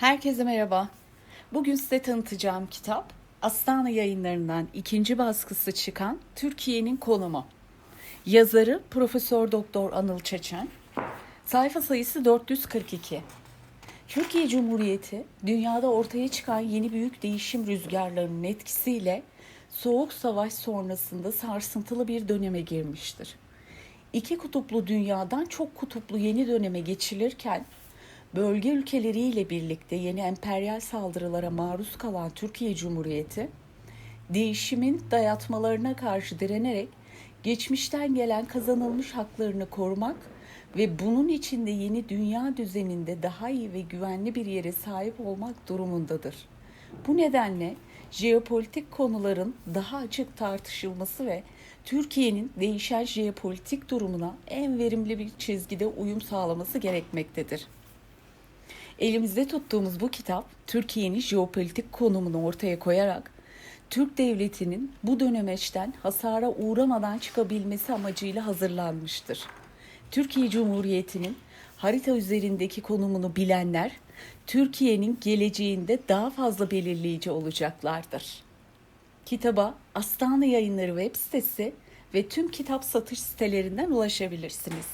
Herkese merhaba. Bugün size tanıtacağım kitap Astana yayınlarından ikinci baskısı çıkan Türkiye'nin konumu. Yazarı Profesör Doktor Anıl Çeçen. Sayfa sayısı 442. Türkiye Cumhuriyeti dünyada ortaya çıkan yeni büyük değişim rüzgarlarının etkisiyle Soğuk Savaş sonrasında sarsıntılı bir döneme girmiştir. İki kutuplu dünyadan çok kutuplu yeni döneme geçilirken bölge ülkeleriyle birlikte yeni emperyal saldırılara maruz kalan Türkiye Cumhuriyeti, değişimin dayatmalarına karşı direnerek geçmişten gelen kazanılmış haklarını korumak ve bunun içinde yeni dünya düzeninde daha iyi ve güvenli bir yere sahip olmak durumundadır. Bu nedenle jeopolitik konuların daha açık tartışılması ve Türkiye'nin değişen jeopolitik durumuna en verimli bir çizgide uyum sağlaması gerekmektedir. Elimizde tuttuğumuz bu kitap Türkiye'nin jeopolitik konumunu ortaya koyarak Türk devletinin bu dönemeçten hasara uğramadan çıkabilmesi amacıyla hazırlanmıştır. Türkiye Cumhuriyeti'nin harita üzerindeki konumunu bilenler Türkiye'nin geleceğinde daha fazla belirleyici olacaklardır. Kitaba Astana Yayınları web sitesi ve tüm kitap satış sitelerinden ulaşabilirsiniz.